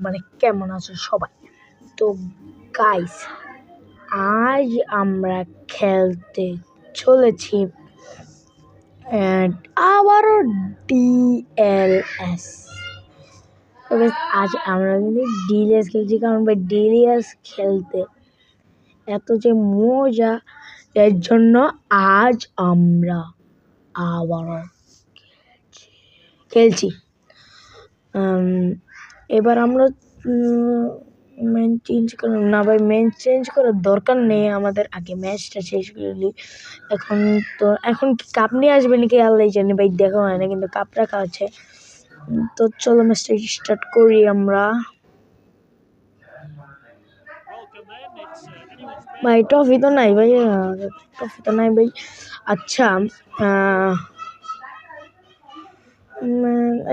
মানে কেমন আছো সবাই? তো গাইস আজ আমরা খেলতে চলেছি আবারও ডিএলএস আজ আমরা কিন্তু ডিএলএস খেলছি, কারণ ভাই ডিএলএস খেলতে এত যে মজা, এর জন্য আজ আমরা আবারও খেলছি। এবার আমরা মেন চেঞ্জ করে, না ভাই মেন চেঞ্জ করার দরকার নেই আমাদের। আগে ম্যাচটা শেষ করে নিই এখন তো, এখন কি কাপ নিয়ে আসবে নাকি আল্লাহ জানি ভাই, দেখা হয় না, কিন্তু কাপ রাখা আছে। তো চলো ম্যাচটা স্টার্ট করি আমরা। ভাই ট্রফি তো নাই ভাই ট্রফি তো নাই ভাই। আচ্ছা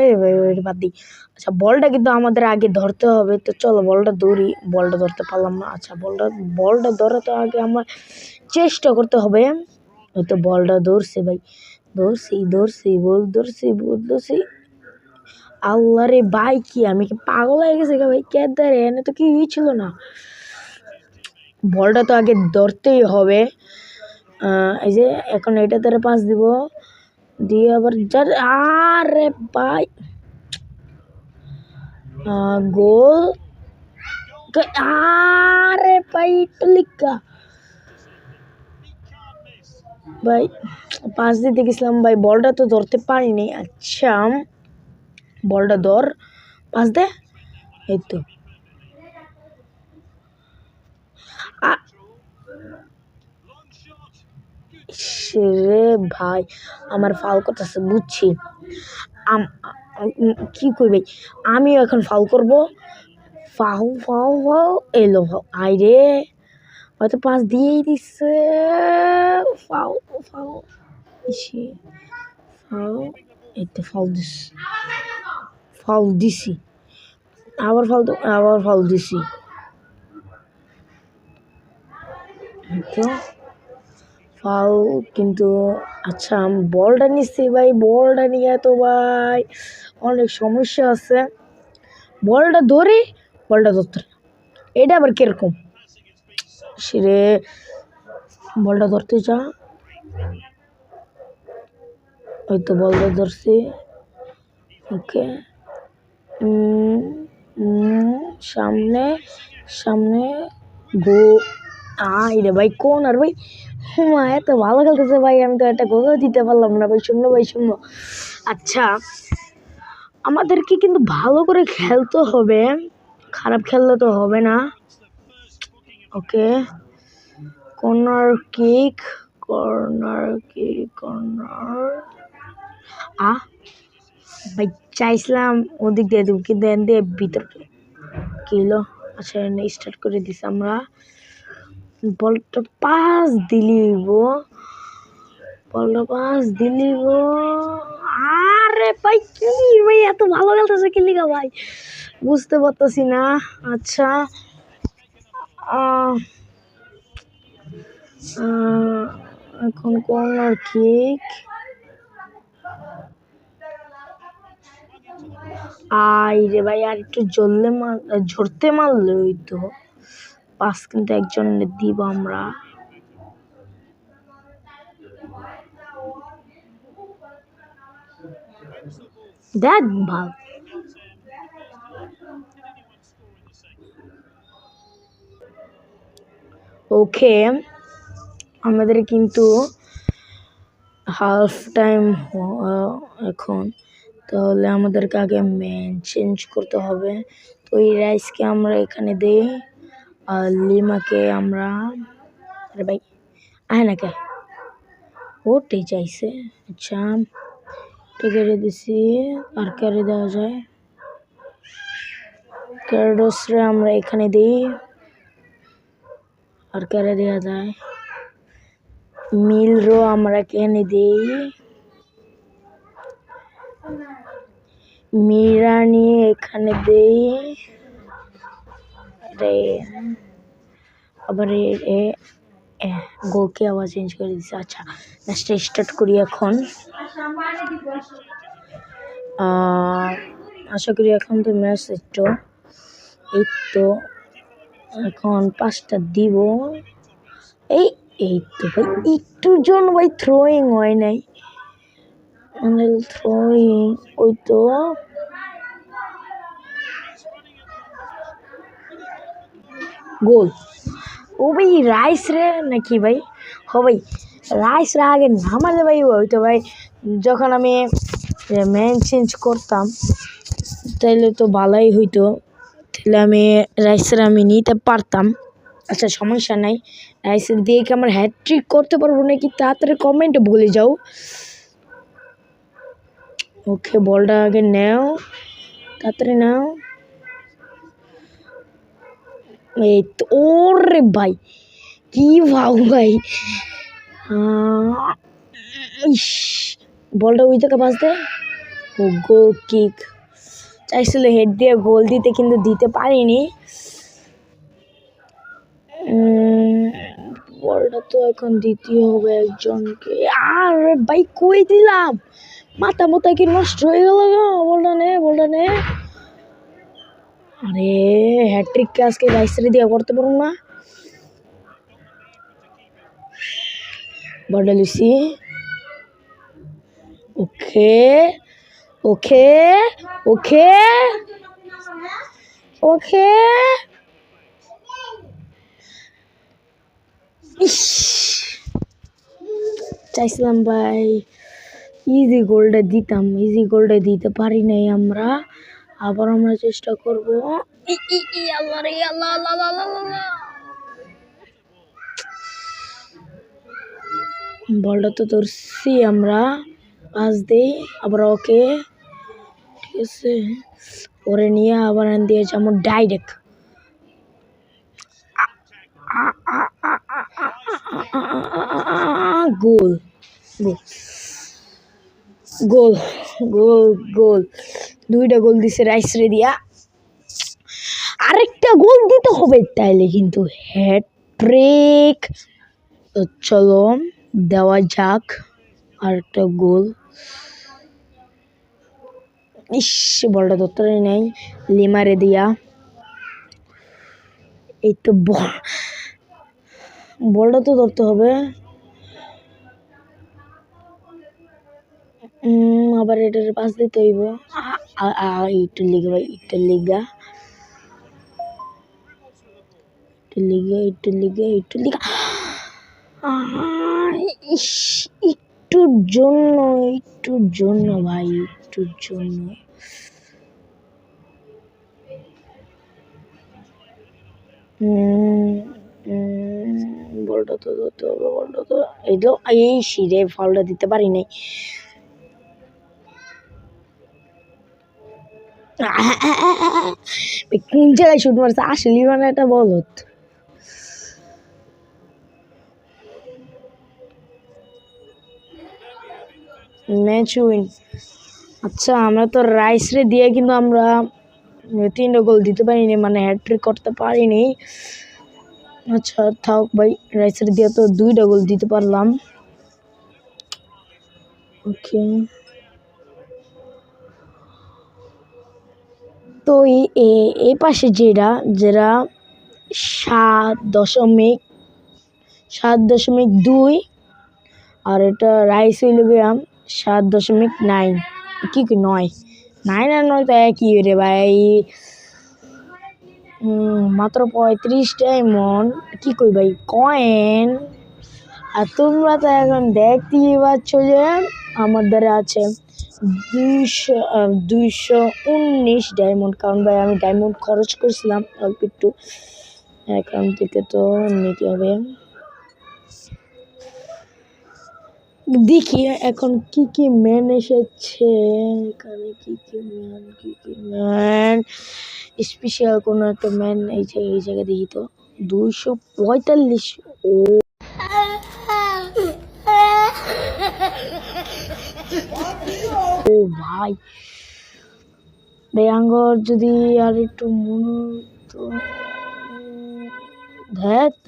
এই ভাই ওইটা বাদ দিই আচ্ছা বলটা কিন্তু আমাদের আগে ধরতে হবে। তো চলো, বলটা ধরি। বলটা ধরতে পারলাম না। আচ্ছা বলটা বলটা ধরা তো আগে আমার চেষ্টা করতে হবে। হয়তো বলটা ধরছে ভাই। ধরছি ধরছি, বল ধরছি বল ধরছি। আল্লাহ রে ভাই, কি আমি কি পাগল হয়ে গেছে ভাই? কে ধরে? এনে তো কি ছিল না। বলটা তো আগে ধরতেই হবে। এই যে, এখন এটা ধরে পাস দিব। দিয়ে আবার যার আরে ভাই আহ, গোল কে- আরে ভাই একটু লিখা ভাই পাস দিতে গেছিলাম ভাই বলটা তো ধরতে পারিনি আচ্ছা বলটা ধর পাস দে এই তো আ- রে ভাই, আমার ফাউল করতেছে, বুঝছি। কি ভাই আমিও এখন ফাউল করব। ফাউ ফাউ ফাউ এলো ফাউ আই রে হয়তো পাঁচ দিয়েই দিচ্ছে ফাউ ফাউ ফাউ এই তো ফাউল দিস ফাউল দিছি। আবার ফাউল আবার ফাউল দিছি। ফাউল কিন্তু আচ্ছা বলটা নিচ্ছি ভাই, বলটা নিয়ে তো ভাই অনেক সমস্যা আছে। বলটা ধরি, বলটা ধরতে। এটা আবার কীরকম? সেরে বলটা ধরতে চা ওই তো বলটা ধরছি। ওকে। সামনে সামনে, গো আই রে ভাই কোন? আর ভাই হুমা এত ভালো খেলতেছে ভাই, আমি তো একটা গোলও দিতে পারলাম না ভাই, শূন্য ভাই শূন্য। আচ্ছা আমাদেরকে কিন্তু ভালো করে খেলতে হবে, খারাপ খেললে তো হবে না। Okay, corner kick corner kick, corner. আ, ভাই, চাইছিলাম ওদিক দিয়ে দেবো, কিন্তু এন দিয়ে ভিতর কিলো আচ্ছা স্টার্ট করে দিছি আমরা। বলটা পাস দিলিব বলটা পাস দিলিব আরে ভাই, কি ভাই, এত ভালো খেলতেছে কি লিগা ভাই? বুঝতে পারতেছি না। আচ্ছা এখন কর্নার কিক আই রে ভাই, আর একটু জ্বললে মার ঝরতে মারলে ওই তো পাস কিন্তু একজন দিব আমরা। দেখ ভালো ওকে, আমাদের কিন্তু হাফ টাইম এখন। তাহলে আমাদেরকে আগে মেন চেঞ্জ করতে হবে। তো এই রাইসকে আমরা এখানে দিই। আর লিমাকে আমরা আরে ভাই আয় না কে ওটাই চাইছে আচ্ছা টিকেটে দিছি আর কারে দেওয়া যায় ক্যারডোসরে আমরা এখানে দিই আর কারে দেওয়া যায় মিলরো আমরা এখানে দিই মিরানি এখানে দেই রে আবার এ- গোকে আবার চেঞ্জ করে দিচ্ছে আচ্ছা ম্যাচটা স্টার্ট করি এখন। আশা করি এখন তো ম্যাচ একটু এই তো এখন পাঁচটা দিব। এই এই তো ভাই একটুর জন্য ভাই থ্রোয়িং হয় নাই। থ্রোয়িং ওই তো গোল ও ভাই রাইস রে নাকি ভাই? হ ভাই রাইস রে আগে নামালে ভাই হইতো ভাই, যখন আমি ম্যান চেঞ্জ করতাম, তাইলে তো ভালোই হইতো। তাহলে আমি রাইসের আমি নিতে পারতাম। আচ্ছা সমস্যা নাই। রাইসের দিয়ে কি আমার হ্যাট্রিক করতে পারব নাকি? তাড়াতাড়ি কমেন্টে বলে যাও। ওকে বলটা আগে নেও। তাড়াতাড়ি নাও। এই তো, ওরে ভাই, কি ভাও ভাই। ইস, বলটা ওই থেকে বাঁচতে? ও গো কিক চাইছিল হেড দিয়ে গোল দিতে, কিন্তু দিতে পারিনি। বলটা তো এখন দিতে হবে একজনকে। আর ভাই, কই দিলাম? মাথা মাথা কি নষ্ট হয়ে গেল বলটা নে বলটা নে। আরে হ্যাট্রিক কে আজকে রাইসের দিয়ে করতে পারুন না। বলটা লুসি। ওকে ওকে ওকে ওকে। ইস, চাইছিলাম ভাই ইজি গোলটা দিতাম ইজি গোলটা দিতে পারি নাই আমরা। আবার আমরা চেষ্টা করব। ই, ই, ই, আল্লাহ রে আল্লাহ আল্লাহ আল্লাহ, আল্লাহ, আল্লাহ। বলটা তো ধরছি আমরা। পাস দিই আবার ওকে। ঠিক আছে। পরে নিয়ে আবার দিয়ে যাব ডাইরেক্ট গোল। গোল। গোল গোল গোল। দুইটা গোল দিছে রাইস দিয়া। আরেকটা গোল দিতে হবে তাইলে কিন্তু হ্যাট্রিক তো চলো, দেওয়া যাক আরেকটা গোল। ইস, বলটা ধরতে নেই। লিমারে দিয়া। এই তো বল বলটা তো ধরতে হবে। আবার এটার পাশ দিতে হইব। একটু লিগা ভাই একটু লিগা একটু লিগা একটু লিগা একটু লিগা ইস জন্য জন্য। ভাই জন্য বলটা তো ধরতে হবে, বলটা তো এই তো, এই সিরে ফলটা দিতে পারি নাই। কোন জায়গায় শুট মারছে? আসলে মানে একটা বলত। ম্যাচ উইন আচ্ছা আমরা তো রাইস রে দিয়ে কিন্তু আমরা তিনটা গোল দিতে পারিনি মানে হ্যাট্রিক করতে পারিনি। আচ্ছা থাক ভাই রাইসের দিয়ে তো দুইটা গোল দিতে পারলাম। ওকে তো এই পাশে যেটা যেটা সাত দশমিক সাত দশমিক দুই, আর এটা রাইস হইল গিয়াম সাত দশমিক নাইন। কি কি নয়? নাইন আর নয় তো একই রে ভাই। মাত্র পঁয়ত্রিশটা এমন কি কই ভাই? কয়েন। আর তোমরা তো এখন দেখতেই পাচ্ছ যে আমার দ্বারা আছে। দুইশো দুইশো উনিশ ডায়মন্ড কারণ ভাই, আমি ডায়মন্ড খরচ করছিলাম অল্প একটু। এখান থেকে তো নিতে হবে। দেখি এখন কি কি ম্যান এসেছে। এখানে কি কি ম্যান কি কি ম্যান স্পেশাল কোনো একটা ম্যান এই যে, এই জায়গায় দেখি তো। দুইশো পঁয়তাল্লিশ। ও ও ভাই। বেয়াঙ্গর যদি আর একটু মনে তো ধ্যাত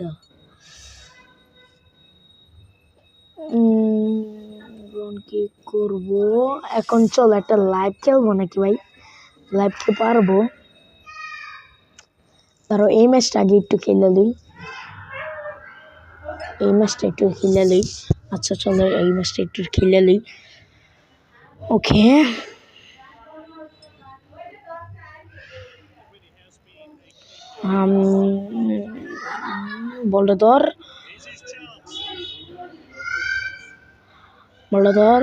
কি করব? এখন চল একটা লাইভ খেলব নাকি ভাই? লাইভ খেলতে পারব। ধরো এই ম্যাচটা আগে একটু খেলে লই। এই ম্যাচটা একটু খেলে লই। আচ্ছা চলো এই ম্যাচটা একটু খেলে লই। ওকে বলটা ধর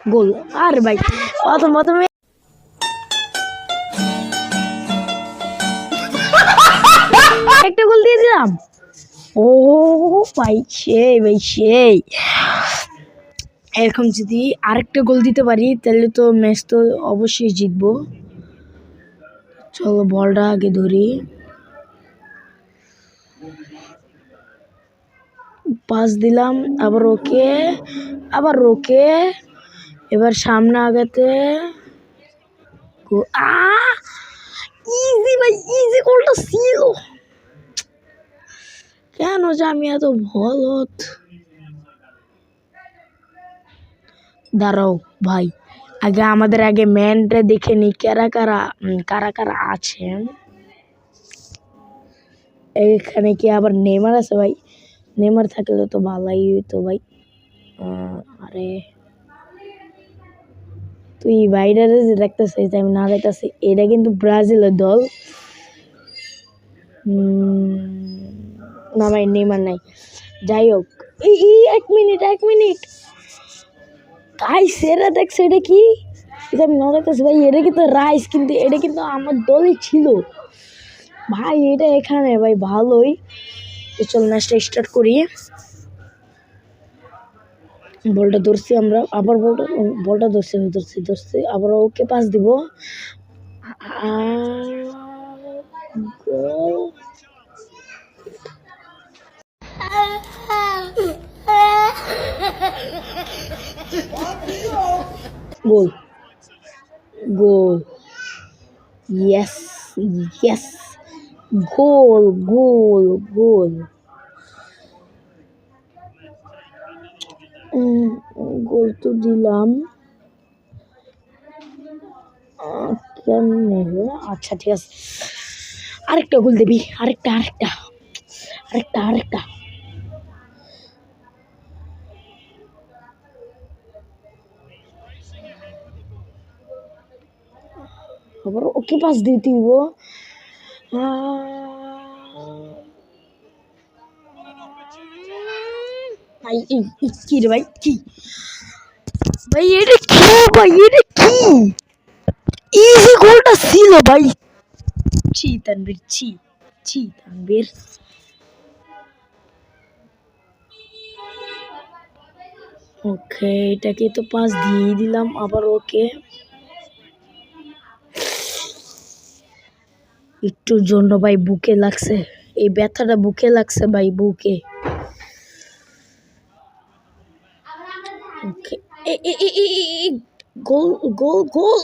গোল আরে ভাই প্রথম প্রথমে একটা গোল দিয়ে দিলাম ও ভাই সেই ভাই সেই এরকম যদি আরেকটা গোল দিতে পারি, তাহলে তো ম্যাচ তো অবশ্যই জিতবো। চলো বলটা আগে ধরি। পাস দিলাম, আবার ওকে আবার ওকে এবার সামনে আগাতে ইজি ভাই ইজি গোলটা ছিল। কেন যে আমি এত ভলত? দাঁড়াও ভাই আগে আমাদের আগে ম্যানটা দেখে নি কারা কারা উম, কারা কারা আছে। এখানে কি আবার নেমার আছে ভাই? নেমার থাকলে তো ভালোই হইতো ভাই। আহ, আরে। তুই বাইরে যে দেখতেছিস আমি না দেখতেছি এটা কিন্তু ব্রাজিলের দল। উম, না ভাই নেমার নাই। যাই হোক এই এক মিনিট এক মিনিট। গাইস এরা দেখছ এটা কি? এটা আমি না দেখতেছি ভাই এটা কিন্তু রাইস কিন্তু এটা কিন্তু আমার দলই ছিল। ভাই এটা এখানে ভাই ভালোই। চল ম্যাচটা স্টার্ট করি। বলটা ধরছি আমরা আবার বলটা বলটা ধরছি ধরছি ধরছি আবার ওকে পাস দিব। গোল গোল গোল ইয়েস ইয়েস গোল গোল গোল উম, গোল তো দিলাম আহ, কেমনে হলো? আচ্ছা ঠিক আছে আরেকটা গোল দিবি আরেকটা আরেকটা আরেকটা আরেকটা আবার ওকে পাস দিতে দিব ভাই এই এই কি রে ভাই কি ভাই এটা কি ভাই এটা কি ইজি গোলটা ছিল ভাই ছি তানবীর ছি ছি তানবীর ওকে এটাকে তো পাস দিয়ে দিলাম আবার ওকে একটুর জন্য ভাই বুকে লাগছে। এই ব্যথাটা বুকে লাগছে ভাই, বুকে। গোল গোল গোল।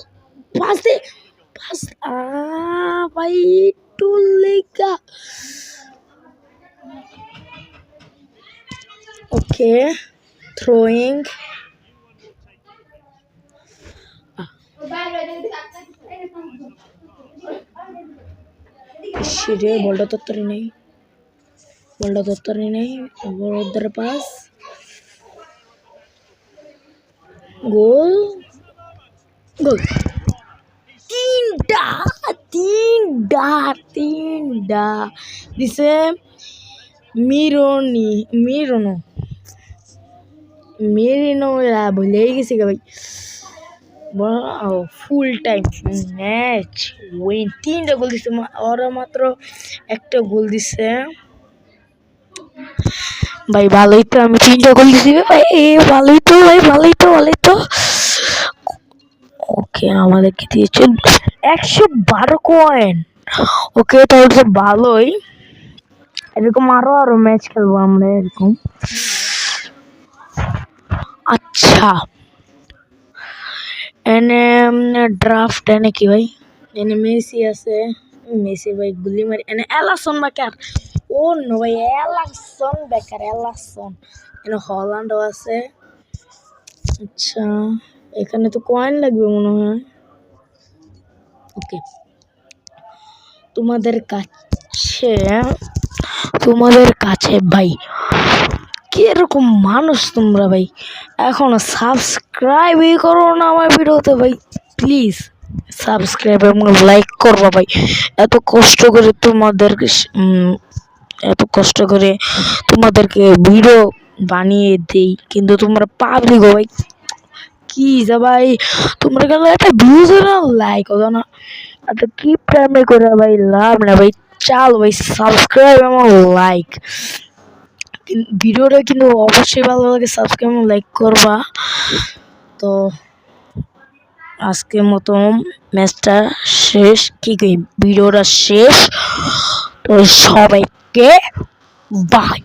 আ, ভাই, একটু লেগা। ওকে থ্রোয়িং ইসরে বলটা তত্তরি নেই। বলটা তত্তরি নেই। আবার ওদের পাস গোল। গোল। তিনটা তিনটা তিনটা দিছে মিরনি, মিরনো। মেরিনো ভুলেই গেছি ভাই। ফুল টাইম ম্যাচ উইন তিনটা গোল মা- ওরা মাত্র একটা গোল দিছে। ভাই, ভালোই তো, আমি তিনটা গোল দিছি। ভাই, এ, ভালোই তো, ভাই, ভালোই তো ভালোই তো। ওকে, আমাদেরকে দিয়েছে একশো বারো কয়েন ওকে, তাহলে তো ভালোই। এরকম আরও আরও ম্যাচ খেলব আমরা, এরকম। আচ্ছা। এনে ড্রাফট এনে কি ভাই? এনে মেসি আছে। মেসি ভাই গুলি মারি। এনে এলাসন বেকার। ও নো ভাই, এলাসন বেকার, এলাসন। এনে হল্যান্ডও আছে। আচ্ছা এখানে তো কয়েন লাগবে মনে হয়। ওকে তোমাদের কাছে তোমাদের কাছে ভাই কীরকম মানুষ তোমরা ভাই? এখনও সাবস্ক্রাইবই করো না আমার ভিডিওতে ভাই। প্লিজ সাবস্ক্রাইব এবং লাইক করব ভাই। এত কষ্ট করে তোমাদেরকে এত কষ্ট করে তোমাদেরকে ভিডিও বানিয়ে দেই। কিন্তু তোমরা পাবলিক ভাই। কি যা ভাই? তোমরা গেলে একটা ভিউজ না লাইক হতো না? এত কি প্রেমে করে ভাই লাভ না ভাই? চাল ভাই সাবস্ক্রাইব এবং লাইক ভিডিওটা কিন্তু অবশ্যই ভালো লাগে সাবস্ক্রাইব লাইক করবা। তো আজকের মতো ম্যাচটা শেষ, কি ভিডিওটা শেষ। তো সবাইকে বাই